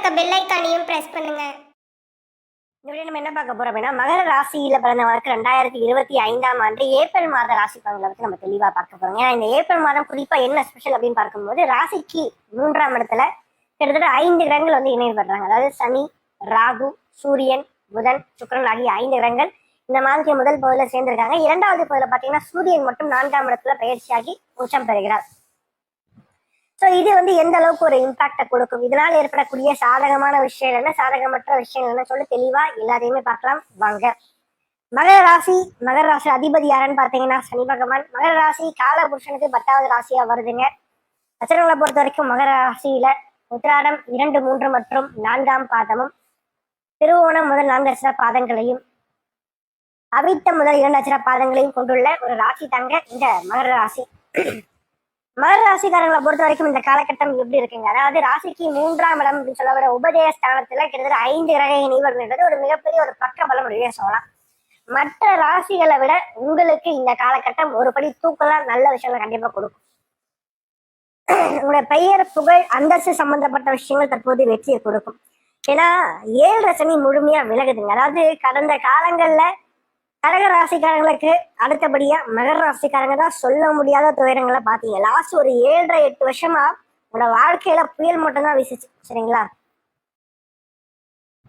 இருக்க பெல் ஐக்கானையும் பிரஸ் பண்ணுங்க. இப்படி நம்ம என்ன பார்க்க போறோம் அப்படின்னா மகர ராசியில பிறந்தவங்களுக்கு ரெண்டாயிரத்தி இருபத்தி ஐந்தாம் ஆண்டு ஏப்ரல் மாத ராசி பலன்களை பத்தி நம்ம தெளிவா பார்க்க போறோம். ஏன்னா இந்த ஏப்ரல் மாதம் குறிப்பா என்ன ஸ்பெஷல் அப்படின்னு பார்க்கும்போது ராசிக்கு மூன்றாம் இடத்துல கிட்டத்தட்ட ஐந்து கிரகங்கள் வந்து இணையப்படுறாங்க அதாவது சனி ராகு சூரியன் புதன் சுக்கரன் ஆகிய ஐந்து கிரகங்கள் இந்த மாதிரி முதல் பகுதியில் சேர்ந்திருக்காங்க. இரண்டாவது பகுதியில் பார்த்தீங்கன்னா சூரியன் மட்டும் நான்காம் இடத்துல பயிற்சியாகி உச்சம் பெறுகிறார். ஸோ இது வந்து எந்த அளவுக்கு ஒரு இம்பாக்டை கொடுக்கும்? இதனால் ஏற்படக்கூடிய சாதகமான விஷயம் என்ன? சாதகமற்ற விஷயம் என்ன சொல்லி? தெளிவா எல்லாத்தையுமே பார்க்கலாம். வாங்க. மகர ராசி மகர ராசி அதிபதி யாருன்னு பார்த்தீங்கன்னா சனி பகவான். மகர ராசி கால புருஷனுக்கு பத்தாவது ராசியா வருதுங்க. நட்சத்திரங்களை பொறுத்த வரைக்கும் மகர ராசியில உத்திராடம் இரண்டு மூன்று மற்றும் நான்காம் பாதமும் திருவோணம் முதல் நான்கு அச்சர பாதங்களையும் அவித்த முதல் இரண்டு அச்சர பாதங்களையும் கொண்டுள்ள ஒரு ராசி தாங்க இந்த மகர ராசி. மர ராசிக்காரங்களை பொறுத்த வரைக்கும் இந்த காலகட்டம் எப்படி இருக்குங்க? அதாவது ராசிக்கு மூன்றாம் இடம் அப்படின்னு சொல்ல வர உபதேய ஸ்தானத்துல கிட்டத்தட்ட ஐந்து கிரக இணைவர்கள்ன்றது ஒரு மிகப்பெரிய ஒரு பக்க பலம் அப்படின்னு சொல்லலாம். மற்ற ராசிகளை விட உங்களுக்கு இந்த காலகட்டம் ஒரு படி தூக்கலாம் நல்ல விஷயங்களை கண்டிப்பா கொடுக்கும். உங்களுடைய பெயர் புகழ் அந்தஸ்து சம்பந்தப்பட்ட விஷயங்கள் தற்போது வெற்றியை கொடுக்கும். ஏன்னா ஏழு ரசனி முழுமையா விலகுதுங்க. அதாவது கடந்த காலங்கள்ல கடக ராசிக்காரங்களுக்கு அடுத்தபடியா மகர ராசிக்காரங்க தான் சொல்ல முடியாத துயரங்களை பாத்தீங்க லாஸ்ட் ஒரு ஏழரை எட்டு வருஷமா உங்களோட வாழ்க்கையில புயல் மட்டும்தான் வீசிச்சு சரிங்களா?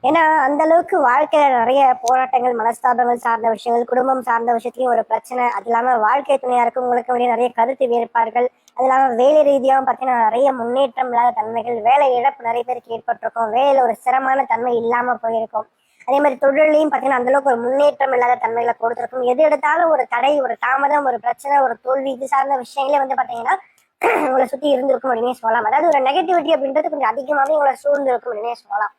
ஏன்னா அந்த அளவுக்கு வாழ்க்கையில நிறைய போராட்டங்கள் மனஸ்தாபங்கள் சார்ந்த விஷயங்கள் குடும்பம் சார்ந்த விஷயத்துலயும் ஒரு பிரச்சனை. அது இல்லாம வாழ்க்கை துணையா இருக்கும் உங்களுக்கு வெளியே நிறைய கருத்து வேறுபாடுகள். அது இல்லாம வேலை ரீதியாகவும் பார்த்தீங்கன்னா நிறைய முன்னேற்றம் இல்லாத தன்மைகள் வேலை இழப்பு நிறைய பேருக்கு ஏற்பட்டிருக்கும். வேலையில ஒரு சிரமமான தன்மை இல்லாம போயிருக்கும். அதே மாதிரி தொழிலையும் பார்த்தீங்கன்னா அந்த அளவுக்கு ஒரு முன்னேற்றம் இல்லாத தன்மைகளை கொடுத்துருக்கும். எது எடுத்தாலும் ஒரு தடை ஒரு தாமதம் ஒரு பிரச்சனை ஒரு தோல்வி இது சார்ந்த விஷயங்களே வந்து பார்த்தீங்கன்னா உங்களை சுத்தி இருந்திருக்கும் அப்படின்னே சொல்லலாம். அதாவது ஒரு நெகட்டிவிட்டி அப்படின்றது கொஞ்சம் அதிகமாகவே உங்களை சூழ்ந்திருக்கும் அப்படின்னே சொல்லலாம்.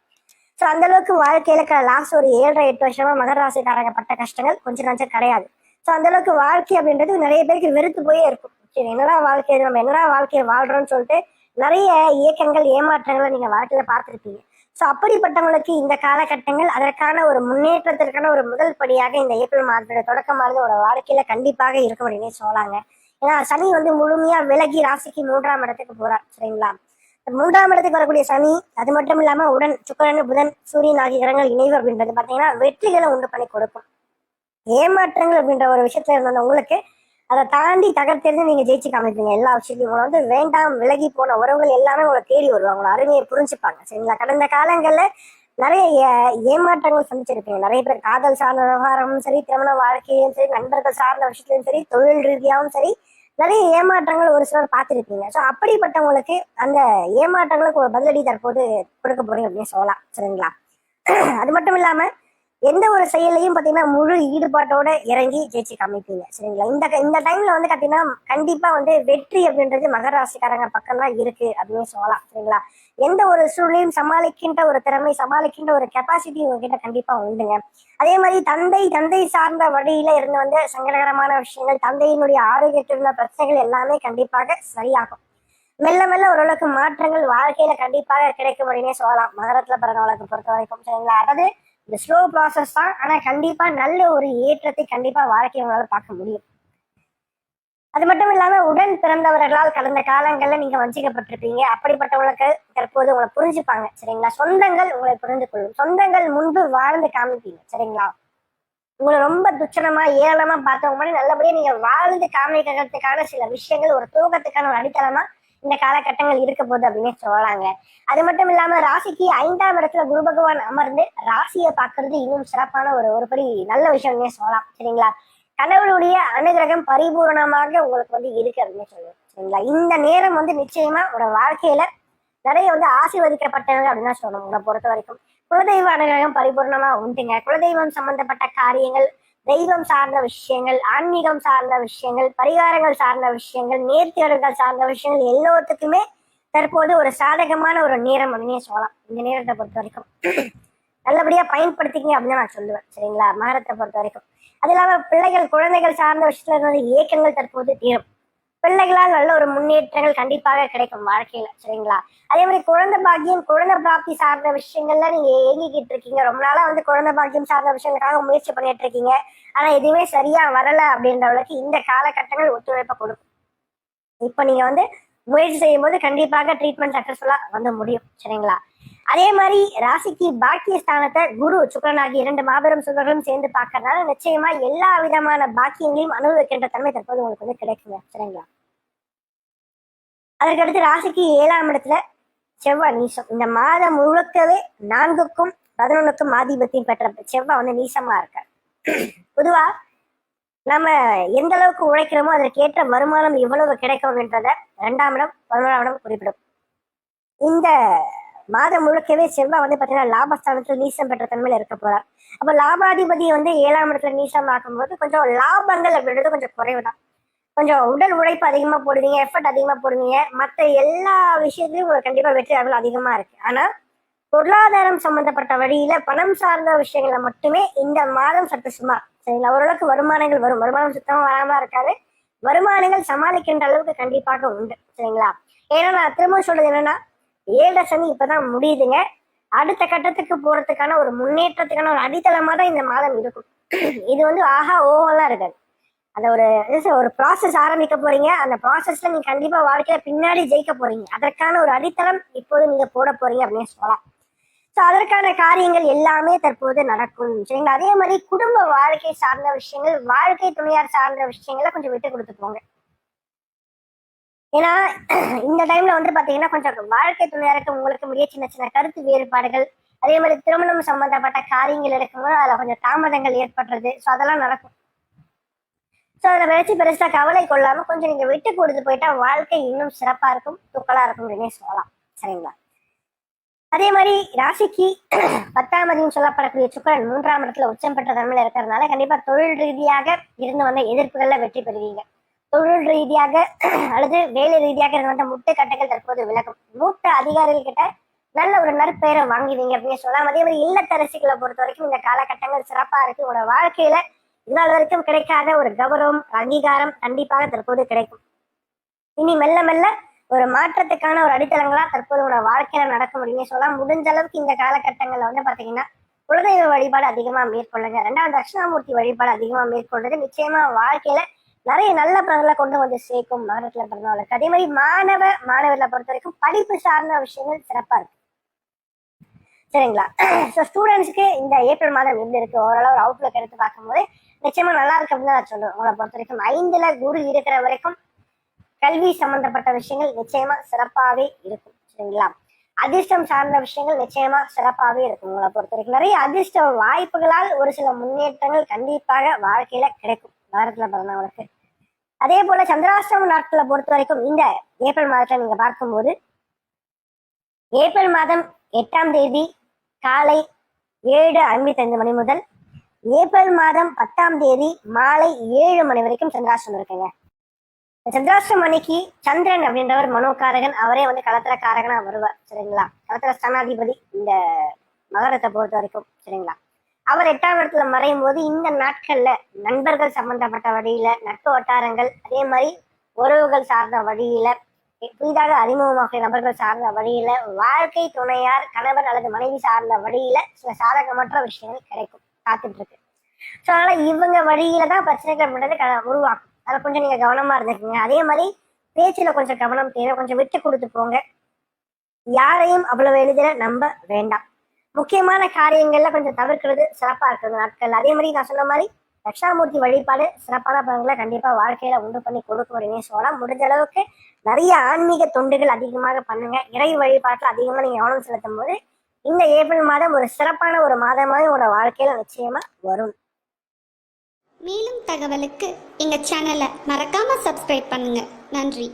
ஸோ அந்த அளவுக்கு வாழ்க்கையில லாஸ்ட் ஒரு ஏழரை எட்டு வருஷமா மகர ராசிக்காரங்க பட்ட கஷ்டங்கள் கொஞ்சம் நஞ்சம் கிடையாது. ஸோ அந்த அளவுக்கு வாழ்க்கை அப்படின்றது நிறைய பேருக்கு வெறுத்து போயே இருக்கும். சரி என்னடா வாழ்க்கை நம்ம என்னடா வாழ்க்கையை வாழ்றோம்னு சொல்லிட்டு நிறைய இயக்கங்கள் ஏமாற்றங்களை நீங்க வாழ்க்கையில பார்த்துருப்பீங்க. ஸோ அப்படிப்பட்டவங்களுக்கு இந்த காலகட்டங்கள் அதற்கான ஒரு முன்னேற்றத்திற்கான ஒரு முதல் படியாக இந்த ஏப்ரல் மாதத்தோட தொடக்கமானது ஒரு வாழ்க்கையில கண்டிப்பாக இருக்கும் அப்படின்னு சொல்லலாங்க ஏன்னா சனி வந்து முழுமையா விலகி ராசிக்கு மூன்றாம் இடத்துக்கு போறார் சரிங்களா? மூன்றாம் இடத்துக்கு வரக்கூடிய சனி அது மட்டும் இல்லாம உடன் சுக்கரன் புதன் சூரியன் ஆகிய கிரகங்கள் இணைவு அப்படின்றது பாத்தீங்கன்னா வெற்றிகளை உண்டு பண்ணி கொடுக்கும். ஏமாற்றங்கள் அப்படின்ற ஒரு விஷயத்துல இருந்த உங்களுக்கு அதை தாண்டி தகர்த்தெறிஞ்சு நீங்க ஜெயிச்சு காமிப்பீங்க. எல்லா விஷயத்தையும். உங்களை வந்து வேண்டாம் விலகி போன உறவுகள் எல்லாமே உங்களை தேடி வருவாங்க. உங்களை அருமையை புரிஞ்சுப்பாங்க. சரிங்களா? கடந்த காலங்கள்ல நிறைய ஏமாற்றங்கள் சந்திச்சிருப்பீங்க. நிறைய பேர் காதல் சார்ந்த விவகாரமும் சரி திருமண வாழ்க்கையிலும் சரி நண்பர்கள் சார்ந்த விஷயத்திலும் சரி தொழில் ரீதியாகவும் சரி நிறைய ஏமாற்றங்கள் ஒரு சிலர் பார்த்துருப்பீங்க. ஸோ அப்படிப்பட்டவங்களுக்கு அந்த ஏமாற்றங்களுக்கு ஒரு பதிலடி தற்போது கொடுக்க போறீங்க அப்படின்னு சொல்லலாம். சரிங்களா? அது மட்டும் இல்லாம எந்த ஒரு செயலையும் பார்த்தீங்கன்னா முழு ஈடுபாட்டோட இறங்கி ஜெயிச்சு காமிப்பீங்க. சரிங்களா? இந்த இந்த டைம்ல வந்து பார்த்தீங்கன்னா கண்டிப்பா வந்து வெற்றி அப்படின்றது மகர ராசிக்காரங்க பக்கம் தான் இருக்கு அப்படின்னு சொல்லலாம். சரிங்களா? எந்த ஒரு சூழ்நிலையும் சமாளிக்கின்ற ஒரு திறமை சமாளிக்கின்ற ஒரு கெப்பாசிட்டி உங்ககிட்ட கண்டிப்பா உண்டுங்க. அதே மாதிரி தந்தை தந்தை சார்ந்த வழியில இருந்து வந்து சங்கடகரமான விஷயங்கள் தந்தையினுடைய ஆரோக்கியத்தில் இருந்த பிரச்சனைகள் எல்லாமே கண்டிப்பாக சரியாகும். மெல்ல மெல்ல ஓரளவுக்கு மாற்றங்கள் வாழ்க்கையில கண்டிப்பாக கிடைக்கும் அப்படின்னே சொல்லலாம். மகரத்துல பிறந்தவளுக்கு பொறுத்த வரைக்கும் சரிங்களா? அதாவது இந்த ஸ்லோ ப்ராசஸ் தான் ஆனா கண்டிப்பா நல்ல ஒரு ஏற்றத்தை கண்டிப்பா வாழ்க்கையை உங்களால பார்க்க முடியும். அது மட்டும் இல்லாம உடன் பிறந்தவர்களால் கடந்த காலங்கள்ல நீங்க வஞ்சிக்கப்பட்டிருப்பீங்க. அப்படிப்பட்டவங்களுக்கு தற்போது உங்களை புரிஞ்சுப்பாங்க சரிங்களா? சொந்தங்கள் உங்களை புரிந்து கொள்ளும். சொந்தங்கள் முன்பு வாழ்ந்து காமிப்பீங்க சரிங்களா? உங்களை ரொம்ப துச்சனமா ஏளனமா பார்த்தவங்க முன்னாடி நல்லபடியா நீங்க வாழ்ந்து காமிக்கிறதுக்கான சில விஷயங்கள் ஒரு தூக்கத்துக்கான ஒரு அடித்தளமா இந்த காலகட்டங்கள் இருக்க போகுது அப்படின்னு சொல்லலாங்க. அது மட்டும் இல்லாம ராசிக்கு ஐந்தாம் இடத்துல குரு பகவான் அமர்ந்து ராசியை பார்க்கறது இன்னும் சிறப்பான ஒரு ஒரு படி நல்ல விஷயம்னே சொல்லலாம். சரிங்களா? கடவுளுடைய அனுகிரகம் பரிபூரணமாக உங்களுக்கு வந்து இருக்கு அப்படின்னு சொல்லுவோம் சரிங்களா? இந்த நேரம் வந்து நிச்சயமா உங்களோட வாழ்க்கையில நிறைய வந்து ஆசீர்வதிக்கப்பட்டவங்க அப்படின்னு தான் சொல்லணும். உங்களை பொறுத்த வரைக்கும் குலதெய்வ அனுகிரகம் பரிபூர்ணமா உண்டுங்க. குலதெய்வம் சம்பந்தப்பட்ட காரியங்கள் தெய்வம் சார்ந்த விஷயங்கள் ஆன்மீகம் சார்ந்த விஷயங்கள் பரிகாரங்கள் சார்ந்த விஷயங்கள் நேர்த்தியர்கள் சார்ந்த விஷயங்கள் எல்லாத்துக்குமே தற்போது ஒரு சாதகமான ஒரு நேரம் அப்படின்னே சொல்லலாம். இந்த நேரத்தை பொறுத்த வரைக்கும். நல்லபடியா பயன்படுத்திக்கங்க அப்படின்னு நான் சொல்லுவேன். சரிங்களா? மாரத்தை பொறுத்த வரைக்கும். அது இல்லாமல் பிள்ளைகள் குழந்தைகள் சார்ந்த விஷயத்துல இருந்த இயக்கங்கள் தற்போது தீரும். பிள்ளைகளால் நல்ல ஒரு முன்னேற்றங்கள் கண்டிப்பாக கிடைக்கும் வாழ்க்கையில சரிங்களா? அதே மாதிரி குழந்தை பாக்கியம் குழந்தை பிராப்தி சார்ந்த விஷயங்கள்ல நீங்க ஏங்கிக்கிட்டு இருக்கீங்க. ரொம்ப நாளா வந்து குழந்தை பாக்கியம் சார்ந்த விஷயங்களுக்காக முயற்சி பண்ணிட்டு இருக்கீங்க. ஆனா எதுவுமே சரியா வரல அப்படின்றவளுக்கு இந்த காலகட்டங்கள் ஒத்துழைப்பை கொடுக்கும். இப்ப நீங்க வந்து முயற்சி செய்யும் போது கண்டிப்பாக ட்ரீட்மெண்ட் சக்சஸ்ஃபுல்லா வந்து முடியும் சரிங்களா? அதே மாதிரி ராசிக்கு பாக்கிய ஸ்தானத்தை குரு சுக்கரன் ஆகிய இரண்டு மாபெரும் சுகர்களும் சேர்ந்து பார்க்கறதுனால நிச்சயமா எல்லா விதமான பாக்கியங்களையும் அனுபவிக்கின்ற தன்மை தற்போது உங்களுக்கு வந்து கிடைக்குங்க. சரிங்களா? அதற்கடுத்து ராசிக்கு ஏழாம் இடத்துல செவ்வாய் நீசம். இந்த மாதம் முழுக்கவே நான்குக்கும் பதினொன்னுக்கும் ஆதிபத்தியம் பெற்ற செவ்வாய் வந்து நீசமா இருக்க. பொதுவா நம்ம எந்த அளவுக்கு உழைக்கிறோமோ அதற்கேற்ற வருமானம் எவ்வளவு கிடைக்கும் என்றத இரண்டாம் இடம் பதினோராம் இடம் குறிப்பிடும். இந்த மாதம் முழுக்கவே செவ்வாய் வந்து பார்த்தீங்கன்னா லாபஸ்தானத்தில் நீசம் பெற்ற தன்மையில் இருக்க போறார் அப்போ லாபாதிபதி வந்து ஏழாம் இடத்துல நீசம் ஆக்கும்போது கொஞ்சம் லாபங்கள் அப்படின்றது கொஞ்சம் குறைவுதான். கொஞ்சம் உடல் உழைப்பு அதிகமா போடுவீங்க எஃபர்ட் அதிகமா போடுவீங்க. மற்ற எல்லா விஷயத்துலையும் உங்களுக்கு கண்டிப்பாக வெற்றி அளவில் அதிகமா இருக்கு. ஆனா பொருளாதாரம் சம்பந்தப்பட்ட வழியில பணம் சார்ந்த விஷயங்களை மட்டுமே இந்த மாதம் சற்று சும்மா சரிங்களா? ஓரளவுக்கு வருமானங்கள் வரும். வருமானம் சுத்தமாக வராமல் இருக்காது. வருமானங்கள் சமாளிக்கின்ற அளவுக்கு கண்டிப்பாக உண்டு. சரிங்களா? ஏன்னா நான் திரும்ப சொல்றது என்னன்னா ஏழரை சனி இப்பதான் முடியுதுங்க. அடுத்த கட்டத்துக்கு போறதுக்கான ஒரு முன்னேற்றத்துக்கான ஒரு அடித்தளமா தான் இந்த மாதம் இருக்கும். இது வந்து ஆஹா ஓவெல்லாம் இருக்காது. அந்த ஒரு ஒரு ப்ராசஸ் ஆரம்பிக்க போறீங்க. அந்த ப்ராசஸ்ல நீங்க கண்டிப்பா வாழ்க்கையில பின்னாடி ஜெயிக்க போறீங்க. அதற்கான ஒரு அடித்தளம் இப்போது நீங்க போட போறீங்க அப்படின்னு சொல்லலாம். ஸோ அதற்கான காரியங்கள் எல்லாமே தற்போது நடக்கும். சரிங்களா? அதே மாதிரி குடும்ப வாழ்க்கை சார்ந்த விஷயங்கள் வாழ்க்கை துணையார் சார்ந்த விஷயங்களை கொஞ்சம் விட்டு கொடுத்து போங்க ஏன்னா இந்த டைம்ல வந்து பாத்தீங்கன்னா கொஞ்சம் வாழ்க்கை துணையாருக்கு உங்களுக்கு முடிய சின்ன சின்ன கருத்து வேறுபாடுகள் அதே மாதிரி திருமணம் சம்பந்தப்பட்ட காரியங்கள் இருக்கும்போது அதுல கொஞ்சம் தாமதங்கள் ஏற்படுறது. ஸோ அதெல்லாம் நடக்கும். ஸோ அதில் வச்சு பெருசா கவலை கொள்ளாம கொஞ்சம் நீங்க விட்டு கொடுத்து போயிட்டா வாழ்க்கை இன்னும் சிறப்பா இருக்கும் தூக்கலா இருக்கும் அப்படின்னே சொல்லலாம். சரிங்களா? அதே மாதிரி ராசிக்கு பத்தாம் அதிகம் சொல்லப்படக்கூடிய சுக்கரன் மூன்றாம் இடத்துல உச்சம் பெற்ற தன்மையில் இருக்கிறதுனால கண்டிப்பா தொழில் ரீதியாக இருந்து வந்த எதிர்ப்புகள்ல வெற்றி பெறுவீங்க. தொழில் ரீதியாக அல்லது வேலை ரீதியாக இருந்து முட்டுக்கட்டைகள் தற்போது விலகும். மூத்த அதிகாரிகள் கிட்ட நல்ல ஒரு நற்பெயரை வாங்குவீங்க அப்படின்னு சொல்லலாம் அதே மாதிரி இல்லத்தரசிகளை பொறுத்த வரைக்கும் இந்த காலகட்டங்கள் சிறப்பா இருக்கு. உங்களோட வாழ்க்கையில இதனால் வரைக்கும் கிடைக்காத ஒரு கௌரவம் அங்கீகாரம் கண்டிப்பாக தற்போது கிடைக்கும். இனி மெல்ல மெல்ல ஒரு மாற்றத்துக்கான ஒரு அடித்தளங்களா தற்போது உங்களோட வாழ்க்கையில நடக்கும் அப்படின்னு சொல்லலாம் முடிஞ்ச அளவுக்கு இந்த காலகட்டங்கள்ல வந்து பாத்தீங்கன்னா குலதெய்வ வழிபாடு அதிகமா மேற்கொள்ளுங்க. ரெண்டாவது தட்சிணாமூர்த்தி வழிபாடு அதிகமா மேற்கொள்றது நிச்சயமா வாழ்க்கையில நிறைய நல்ல படங்களை கொண்டு வந்து சேர்க்கும் மாநிலத்தில் பிறந்தவர்களுக்கு அதே மாதிரி மாணவ மாணவர்களை பொறுத்த வரைக்கும் படிப்பு சார்ந்த விஷயங்கள் சிறப்பா இருக்கு. சரிங்களா? ஸோ ஸ்டூடெண்ட்ஸ்க்கு இந்த ஏப்ரல் மாதம் எப்படி இருக்கு? ஓரளவு ஒரு அவுட்லுக் எடுத்து பார்க்கும்போது நிச்சயமா நல்லா இருக்கு அப்படின்னு நான் சொல்லுவேன். உங்களை பொறுத்த வரைக்கும் ஐந்துல குரு இருக்கிற வரைக்கும் கல்வி சம்பந்தப்பட்ட விஷயங்கள் நிச்சயமா சிறப்பாவே இருக்கும். சரிங்களா? அதிர்ஷ்டம் சார்ந்த விஷயங்கள் நிச்சயமா சிறப்பாகவே இருக்கும். உங்களை பொறுத்த வரைக்கும் நிறைய அதிர்ஷ்ட வாய்ப்புகளால் ஒரு சில முன்னேற்றங்கள் கண்டிப்பாக வாழ்க்கையில கிடைக்கும். வாரத்துல பிறந்தவங்களுக்கு அதே போல சந்திராஷ்டம நாட்களை பொறுத்த வரைக்கும் இந்த ஏப்ரல் மாதத்தை நீங்க பார்க்கும்போது ஏப்ரல் மாதம் எட்டாம் தேதி காலை ஏழு ஐம்பத்தைந்து மணி முதல் ஏப்ரல் மாதம் பத்தாம் தேதி மாலை ஏழு மணி வரைக்கும் சந்திராஷ்டம் இருக்குங்க. சந்திராஷ்டம் அன்னைக்கு சந்திரன் அப்படின்றவர் மனோகாரகன் அவரே வந்து களத்திர காரகனா வருவார் சரிங்களா? களத்திர ஸ்தானாதிபதி இந்த மகரத்தை பொறுத்த வரைக்கும் சரிங்களா? அவர் எட்டாம் இடத்துல மறையும் போது இந்த நாட்கள்ல நண்பர்கள் சம்பந்தப்பட்ட வழியில நட்பு வட்டாரங்கள் அதே மாதிரி உறவுகள் சார்ந்த வழியில புதிதாக அறிமுகமாக நபர்கள் சார்ந்த வழியில வாழ்க்கை துணையார் கணவர் அல்லது மனைவி சார்ந்த வழியில சில சாதகமற்ற விஷயங்கள் கிடைக்கும் காத்துட்டு இருக்கு ஸோ அதனால இவங்க வழியில தான் பிரச்சனைகள் பண்றது உருவாக்கும் அதில் கொஞ்சம் நீங்க கவனமா இருந்துக்குங்க. அதே மாதிரி பேச்சுல கொஞ்சம் கவனம் தேவை. கொஞ்சம் விட்டு கொடுத்து போங்க. யாரையும் அவ்வளவு எளிதில் நம்ப வேண்டாம். முக்கியமான காரியங்கள்ல கொஞ்சம் தவிர்க்கிறது சிறப்பா இருக்கிறது நாட்கள் அதே மாதிரி நான் சொன்ன மாதிரி தட்சிணாமூர்த்தி வழிபாடு சிறப்பான பலன்களை கண்டிப்பா வாழ்க்கையில உண்டு பண்ணி கொடுக்க வரீங்க சொல்லலாம் முடிஞ்ச அளவுக்கு நிறைய ஆன்மீக தொண்டுகள் அதிகமாக பண்ணுங்க. இறை வழிபாட்டில் அதிகமாக நீங்க கவனம் செலுத்தும் போது இந்த ஏப்ரல் மாதம் ஒரு சிறப்பான ஒரு மாதமாக உங்களோட வாழ்க்கையில நிச்சயமா வரும். மேலும் தகவலுக்கு எங்கள் சேனலை மறக்காமல் சப்ஸ்கிரைப் பண்ணுங்கள் நன்றி.